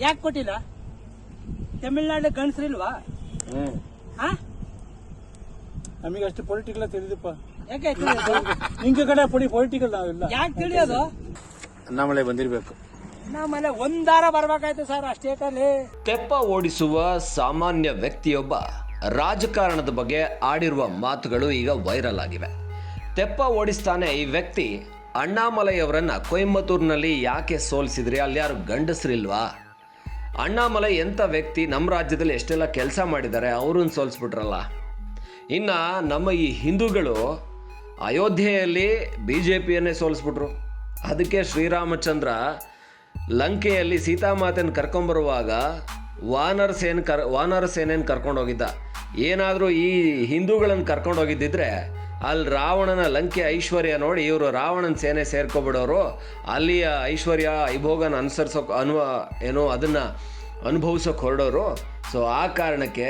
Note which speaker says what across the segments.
Speaker 1: ಯಾಕೆ ಕೊಟ್ಟಿಲ್ಲ? ತಮಿಳ್ನಾಡು ಗಂಡಸ್ರಿಲ್ವಾ
Speaker 2: ಹ್ಮ್.
Speaker 1: ಹಾ?
Speaker 2: ನಮಗೆ ಅಷ್ಟು ಪೊಲಿಟಿಕಲ್ ತಿಳಿದಪ್ಪ.
Speaker 1: ಯಾಕೆ
Speaker 2: ನಿಂಗೆ ಕಡೆ ಪುಡಿ ಪೊಲಿಟಿಕಲ್ ನಾವಿಲ್ಲ
Speaker 1: ಯಾಕೆ ತಿಳಿಯೋದು?
Speaker 2: ನಮ್ಮಳೆ ಬಂದಿರಬೇಕು.
Speaker 1: ನಮ್ಮನೆ ಒಂದಾರ ಬರ್ಬೇಕಾಯ್ತು ಸರ್ ಅಷ್ಟೇ ಕಲಿ
Speaker 3: ತೆಪ್ಪ ಓಡಿಸುವ ಸಾಮಾನ್ಯ ವ್ಯಕ್ತಿಯೊಬ್ಬ ರಾಜಕಾರಣದ ಬಗ್ಗೆ ಆಡಿರುವ ಮಾತುಗಳು ಈಗ ವೈರಲ್ ಆಗಿವೆ. ತೆಪ್ಪ ಓಡಿಸ್ತಾನೆ ಈ ವ್ಯಕ್ತಿ ಅಣ್ಣಾಮಲೈ ಅವರನ್ನ ಕೊಯಂಬತ್ತೂರಿನಲ್ಲಿ ಯಾಕೆ ಸೋಲಿಸಿದ್ರಿ? ಅಲ್ಲಿ ಯಾರು ಗಂಡಸರಿಲ್ವಾ? ಅಣ್ಣಾಮಲೈ ಎಂಥ ವ್ಯಕ್ತಿ ನಮ್ಮ ರಾಜ್ಯದಲ್ಲಿ ಎಷ್ಟೆಲ್ಲ ಕೆಲಸ ಮಾಡಿದ್ದಾರೆ ಅವ್ರನ್ನ ಸೋಲಿಸ್ಬಿಟ್ರಲ್ಲ? ಇನ್ನು ನಮ್ಮ ಈ ಹಿಂದೂಗಳು ಅಯೋಧ್ಯೆಯಲ್ಲಿ ಬಿ ಜೆ ಪಿಯನ್ನೇ ಸೋಲಿಸ್ಬಿಟ್ರು. ಅದಕ್ಕೆ ಶ್ರೀರಾಮಚಂದ್ರ ಲಂಕೆಯಲ್ಲಿ ಸೀತಾಮಾತೆನ ಕರ್ಕೊಂಬರುವಾಗ ವಾನರ ಸೇನ್ ಕರ್, ವಾನರ ಸೇನೆಯನ್ನು ಕರ್ಕೊಂಡೋಗಿದ್ದ. ಏನಾದರೂ ಈ ಹಿಂದೂಗಳನ್ನು ಕರ್ಕೊಂಡೋಗಿದ್ದಿದ್ರೆ ಅಲ್ಲಿ ರಾವಣನ ಲಂಕೆ ಐಶ್ವರ್ಯ ನೋಡಿ ಇವರು ರಾವಣನ ಸೇನೆ ಸೇರ್ಕೊಬಿಡೋರು. ಅಲ್ಲಿಯ ಐಶ್ವರ್ಯ, ಐಭೋಗನ ಅನುಸರಿಸೋ ಅನ್ವ ಏನೋ ಅದನ್ನು ಅನುಭವಿಸೋಕೆ ಹೊರಡೋರು. ಸೊ ಆ ಕಾರಣಕ್ಕೆ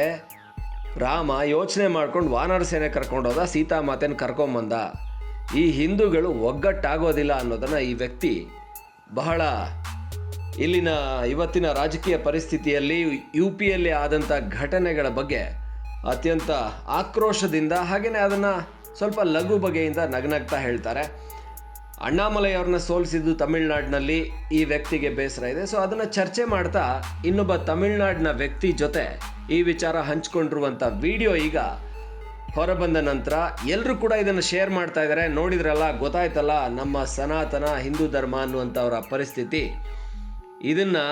Speaker 3: ರಾಮ ಯೋಚನೆ ಮಾಡ್ಕೊಂಡು ವಾನರ ಸೇನೆ ಕರ್ಕೊಂಡೋದ ಸೀತಾಮಾತೆನ ಕರ್ಕೊಂಬಂದ ಈ ಹಿಂದೂಗಳು ಒಗ್ಗಟ್ಟಾಗೋದಿಲ್ಲ ಅನ್ನೋದನ್ನು ಈ ವ್ಯಕ್ತಿ ಬಹಳ ಇಲ್ಲಿನ ಇವತ್ತಿನ ರಾಜಕೀಯ ಪರಿಸ್ಥಿತಿಯಲ್ಲಿ ಯು ಪಿಯಲ್ಲಿ ಆದಂಥ ಘಟನೆಗಳ ಬಗ್ಗೆ ಅತ್ಯಂತ ಆಕ್ರೋಶದಿಂದ ಹಾಗೆಯೇ ಅದನ್ನು ಸ್ವಲ್ಪ ಲಘು ಬಗೆಯಿಂದ ನಗ್ನಗ್ತಾ ಹೇಳ್ತಾರೆ. ಅಣ್ಣಾಮಲೈ ಅವ್ರನ್ನ ಸೋಲಿಸಿದ್ದು ತಮಿಳ್ನಾಡಿನಲ್ಲಿ ಈ ವ್ಯಕ್ತಿಗೆ ಬೇಸರ ಇದೆ. ಸೊ ಅದನ್ನು ಚರ್ಚೆ ಮಾಡ್ತಾ ಇನ್ನೊಬ್ಬ ತಮಿಳ್ನಾಡಿನ ವ್ಯಕ್ತಿ ಜೊತೆ ಈ ವಿಚಾರ ಹಂಚ್ಕೊಂಡಿರುವಂಥ ವಿಡಿಯೋ ಈಗ ಹೊರಬಂದ ನಂತರ ಎಲ್ಲರೂ ಕೂಡ ಇದನ್ನು ಶೇರ್ ಮಾಡ್ತಾ ಇದ್ದಾರೆ ನೋಡಿದ್ರಲ್ಲ, ಗೊತ್ತಾಯ್ತಲ್ಲ, ನಮ್ಮ ಸನಾತನ ಹಿಂದೂ ಧರ್ಮ ಅನ್ನುವಂಥವರ ಪರಿಸ್ಥಿತಿ. ಇದನ್ನು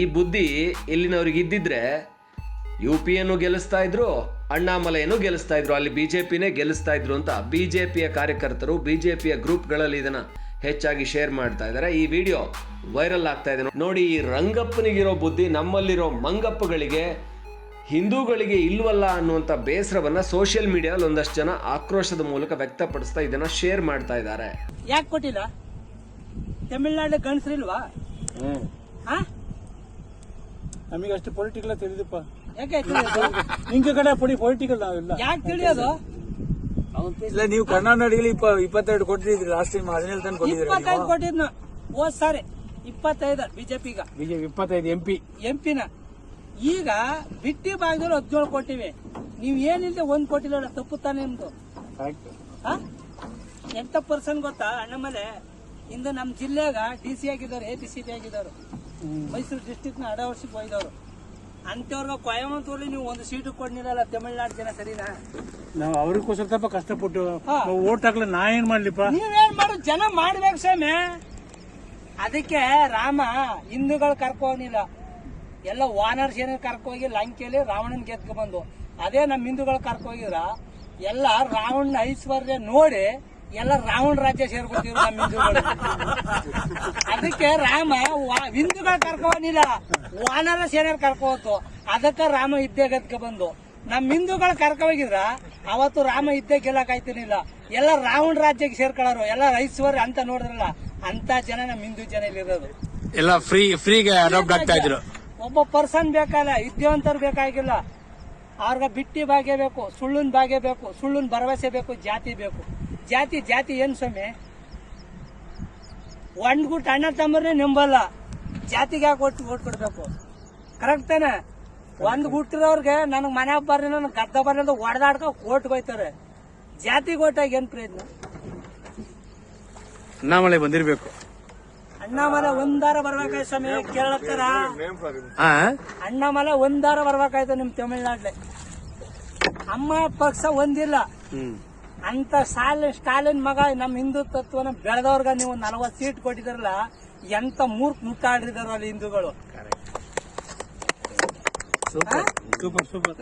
Speaker 3: ಈ ಬುದ್ಧಿ ಇಲ್ಲಿನವ್ರಿಗೆ ಇದ್ದಿದ್ರೆ ಯು ಪಿಯನ್ನು ಗೆಲ್ಲಿಸ್ತಾ ಇದ್ರು ಅಣ್ಣಾಮಲೆಯನ್ನು ಗೆಲ್ಲಿಸ್ತಾ ಇದ್ರು. ಅಲ್ಲಿ ಬಿಜೆಪಿನೇ ಗೆಲ್ಲಿಸ್ತಾ ಇದ್ರು ಅಂತ ಬಿಜೆಪಿಯ ಕಾರ್ಯಕರ್ತರು ಬಿಜೆಪಿಯ ಗ್ರೂಪ್ಗಳಲ್ಲಿ ಇದನ್ನ ಹೆಚ್ಚಾಗಿ ಶೇರ್ ಮಾಡ್ತಾ ಇದ್ದಾರೆ. ಈ ವಿಡಿಯೋ ವೈರಲ್ ಆಗ್ತಾ ಇದೆ. ನೋಡಿ ಈ ರಂಗಪ್ಪನಿಗಿರೋ ಬುದ್ಧಿ ನಮ್ಮಲ್ಲಿರೋ ಮಂಗಪ್ಪಗಳಿಗೆ ಹಿಂದೂಗಳಿಗೆ ಇಲ್ವಲ್ಲ ಅನ್ನುವಂಥ ಬೇಸರವನ್ನ ಸೋಷಿಯಲ್ ಮೀಡಿಯಾದಲ್ಲಿ ಒಂದಷ್ಟು ಜನ ಆಕ್ರೋಶದ ಮೂಲಕ ವ್ಯಕ್ತಪಡಿಸ್ತಾ ಇದನ್ನ ಶೇರ್ ಮಾಡ್ತಾ ಇದ್ದಾರೆ.
Speaker 1: ಯಾಕೆ ಕೊಟ್ಟಿಲ್ಲ? ತಮಿಳ್ನಾಡು ಗಂಡಸ್ರಿಲ್ವಾ?
Speaker 2: ನಮಗೆ ಅಷ್ಟು ಪೊಲಿಟಿಕಲ್ ತಿಳಿದಪ್ಪ.
Speaker 1: ಯಾಕೆ
Speaker 2: ನಿಂಗೆ ಕಡೆ ಪಡಿ ಪೊಲಿಟಿಕಲ್ ನಾವಿಲ್ಲ
Speaker 1: ಯಾಕೆ ತಿಳಿಯೋದು?
Speaker 2: ಇಲ್ಲ ನೀವು ಕರ್ನಾಟಕದಲ್ಲಿ ಇಪ್ಪ ಇಪ್ಪತ್ತೆರಡು ಕೊಟ್ಟಿದ್ರಿ ಲಾಸ್ಟ್ ಟೈಮ್ ಹದಿನೇಳು ತನಕ ಕೊಟ್ಟಿದ್ರಿ
Speaker 1: ಇಪ್ಪತ್ತೈದು ಕೊಟ್ಟಿದ್ನು. ಹೋದ್ ಸಾರಿ ಇಪ್ಪತ್ತೈದು ಬಿಜೆಪಿಗ.
Speaker 2: ಬಿಜೆಪಿ ಇಪ್ಪತ್ತೈದು ಎಂ ಪಿ
Speaker 1: ಎಂಪಿನ ಈಗ ಬಿಟ್ಟಿ ಭಾಗದಲ್ಲಿ ಹದಿನೇಳು ಕೊಟ್ಟಿವಿ. ನೀವ್ ಏನಿಲ್ಲ ಒಂದ್ ಕೊಟ್ಟಿಲ್ಲ ತಪ್ಪು ತಾನೇ ನಿಮ್ದು. ಹಾ? ಎಂತ ಪರ್ಸನ್ ಗೊತ್ತಾ? ಅಣ್ಣ ಮೇಲೆ ಇಂದು ನಮ್ಮ ಜಿಲ್ಲೆಗ ಡಿ ಸಿ ಆಗಿದ್ದವ್ರು ಎ ಪಿ ಸಿ ಪಿ ಆಗಿದ್ದವ್ರು ಮೈಸೂರು ಡಿಸ್ಟಿಕ್ನ ಅಡವರ್ಸಿಗೆ ಹೋಯ್ದವ್ರು ಅಂತವ್ರಿಗೆ ಕೊಯಮಂತೂರಲ್ಲಿ ನೀವು ಒಂದು ಸೀಟು ಕೊಡ್ನಿರಲ್ಲ ತಮಿಳ್ನಾಡು ಜನ ಸರಿನಾ?
Speaker 2: ನಾವು ಅವ್ರಿಗೋಸ್ಕರ ಸ್ವಲ್ಪ ಕಷ್ಟಪಟ್ಟು. ಓಟ್ ಹಾಕ್ಲ ನಾ ಏನ್ ಮಾಡ್ಲಿಪ್ಪ?
Speaker 1: ನೀವೇನ್ ಮಾಡು ಜನ ಮಾಡ್ಬೇಕು ಸ್ವಾಮಿ. ಅದಕ್ಕೆ ರಾಮ ಹಿಂದೂಗಳು ಕರ್ಕೋನಿಲ್ಲ ಎಲ್ಲ ವಾನರ್ ಸೇನೆ ಕರ್ಕೋಗಿ ಲಂಕೆಯಲ್ಲಿ ರಾವಣನ್ ಗೆದ್ಕೊಂಡ್ ಬಂದು. ಅದೇ ನಮ್ಮ ಹಿಂದೂಗಳು ಕರ್ಕೋಗಿದ್ರ ಎಲ್ಲ ರಾವಣನ ಐಶ್ವರ್ಯ ನೋಡಿ ಎಲ್ಲ ರಾವಣ ರಾಜ್ಯ ಸೇರ್ಕೊತೀವಿ ನಮ್ಮ ಹಿಂದೂಗಳು ಅದಕ್ಕೆ ರಾಮ ಹಿಂದೂಗಳು ಕರ್ಕೋನಿಲ್ಲ ವಾನರ ಸೇನೆ ಕರ್ಕೋತು ಅದಕ್ಕೆ ರಾಮ ಇದ್ದೇ ಗದ್ಕ ಬಂದು. ನಮ್ಮ ಹಿಂದೂಗಳು ಕರ್ಕೋಗಿದ್ರ ಅವತ್ತು ರಾಮ ಇದ್ದೇ ಗೆಲ್ಲಕ್ ಆಯ್ತಿರ್ಲಿಲ್ಲ. ಎಲ್ಲ ರಾವಣ ರಾಜ್ಯಕ್ಕೆ ಸೇರ್ಕೊಳ್ಳೋರು ಎಲ್ಲ ಐಶ್ವರ್ಯ ಅಂತ ನೋಡಿದ್ರಲ್ಲ ಅಂತ ಜನ ನಮ್ಮ ಹಿಂದೂ ಜನ ಇಲ್ಲಿರೋದು
Speaker 2: ಎಲ್ಲ ಫ್ರೀ ಫ್ರೀಗೆ ಅಡಾಪ್ಟ್ ಆಗ್ತಾ ಇದ್ರು.
Speaker 1: ಒಬ್ಬ ಪರ್ಸನ್ ಬೇಕಲ್ಲ ವಿದ್ಯಾವಂತರು ಬೇಕಾಗಿಲ್ಲ. ಅವ್ರಿಗೆ ಬಿಟ್ಟಿ ಭಾಗ್ಯ ಬೇಕು ಸುಳ್ಳುನ್ ಭಾಗ್ಯ ಬೇಕು ಸುಳ್ಳುನ್ ಭರವಸೆ ಬೇಕು ಜಾತಿ ಬೇಕು. ಜಾತಿ ಜಾತಿ ಏನ್ ಸ್ವಾಮಿ? ಒಂದ್ ಗುಟ್ ಅಣ್ಣ ತಮ್ಮರೇ ನಂಬಲ್ಲ. ಜಾತಿಗೆ ಯಾಕೆ ಒಟ್ಟು ಓಟ್ ಕೊಡ್ಬೇಕು? ಕರೆಕ್ಟ್ ತಾನೆ? ಒಂದ್ ಗುಟ್ಟಿರೋರ್ಗೆ ನನಗ್ ಮನೆ ಬರ್ರಿ ನನ್ ಗದ್ದ ಬರ್ರಿ ಅಂತ ಹೊಡೆದಾಡ್ಕ ಓಟ್ ಹೋಯ್ತಾರೆ ಜಾತಿಗೆ ಓಟಾಗಿ ಏನ್ ಪ್ರಯತ್ನ
Speaker 2: ಅಣ್ಣಾಮಲೆ ಬಂದಿರ್ಬೇಕು.
Speaker 1: ಅಣ್ಣಾಮಲೆ ಒಂದಾರ ಬರ್ಬೇಕಾಯ್ತು ಸ್ವಾಮಿ ಕೇಳತ್ತಾರ? ಅಣ್ಣಾಮಲೆ ಒಂದಾರ ಬರ್ಬೇಕಾಯ್ತು ನಿಮ್ ತಮಿಳ್ನಾಡ್ಲಿ. ಅಮ್ಮ ಪಕ್ಷ ಒಂದಿಲ್ಲ. ಅಂತ ಸ್ಟಾಲಿನ್ ಸ್ಟಾಲಿನ್ ಮಗ ನಮ್ ಹಿಂದುತ್ವನ ಬೆಳೆದವ್ರಗ ನೀವು ನಲವತ್ ಸೀಟ್ ಕೊಟ್ಟಿದ್ರಲ್ಲ ಎಂತ ಮೂರ್ಖ ಮುಟ್ಟಾಡಿದಾರ ಅಲ್ಲಿ ಹಿಂದೂಗಳು.
Speaker 2: ಸೂಪರ್. Super super.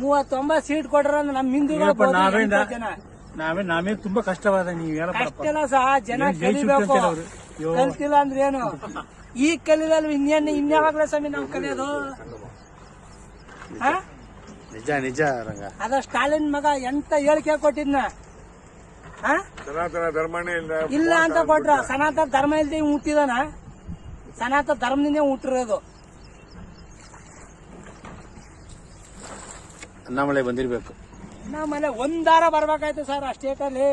Speaker 1: ಮೂವತ್ತೊಂಬತ್ ಸೀಟ್ ಕೊಟ್ರ ನಮ್ ಹಿಂದೂಗಳು
Speaker 2: ನಾವೇ
Speaker 1: ಜನ.
Speaker 2: ನಾವೇ ನಾವೇ ತುಂಬಾ ಕಷ್ಟವಾದ ನೀವು
Speaker 1: ಕಷ್ಟಲ್ಲ ಸಹ ಜನ ಕಲಿಬೇಕು. ಕಲ್ತಿಲ್ಲ ಅಂದ್ರೆ ಏನು? ಈಗ ಕಲಿಲ್ಲ ಇನ್ನೇನ್ ಇನ್ಯಾವಾಗ್ಲೇ ಸ್ವಾಮಿ ನಾವು ಕಲಿಯೋದು? ಹಾ
Speaker 2: ನಿಜ ನಿಜ ರಂಗ.
Speaker 1: ಅದ ಸ್ಟಾಲಿನ್ ಮಗ ಎಂತ ಹೇಳಿಕೆ ಕೊಟ್ಟಿದ್ನ? ಹಾ?
Speaker 4: ಸನಾತನ ಧರ್ಮನೇ ಇಲ್ಲ.
Speaker 1: ಇಲ್ಲ ಅಂತ ಕೊಟ್ರ. ಸನಾತನ ಧರ್ಮ ಇಲ್ದೆ ಹುಟ್ಟಿದಾನ? ಸನಾತನ ಧರ್ಮದಿಂದ ಹುಟ್ಟಿರೋದು.
Speaker 2: ಅಣ್ಣಾಮಲೈ ಬಂದಿರ್ಬೇಕು.
Speaker 1: ಅಣ್ಣಾಮಲೆ ಒಂದಾರ ಬರ್ಬೇಕಾಯ್ತು ಸರ್ ಆ ಸ್ಟೇಟಲ್ಲಿ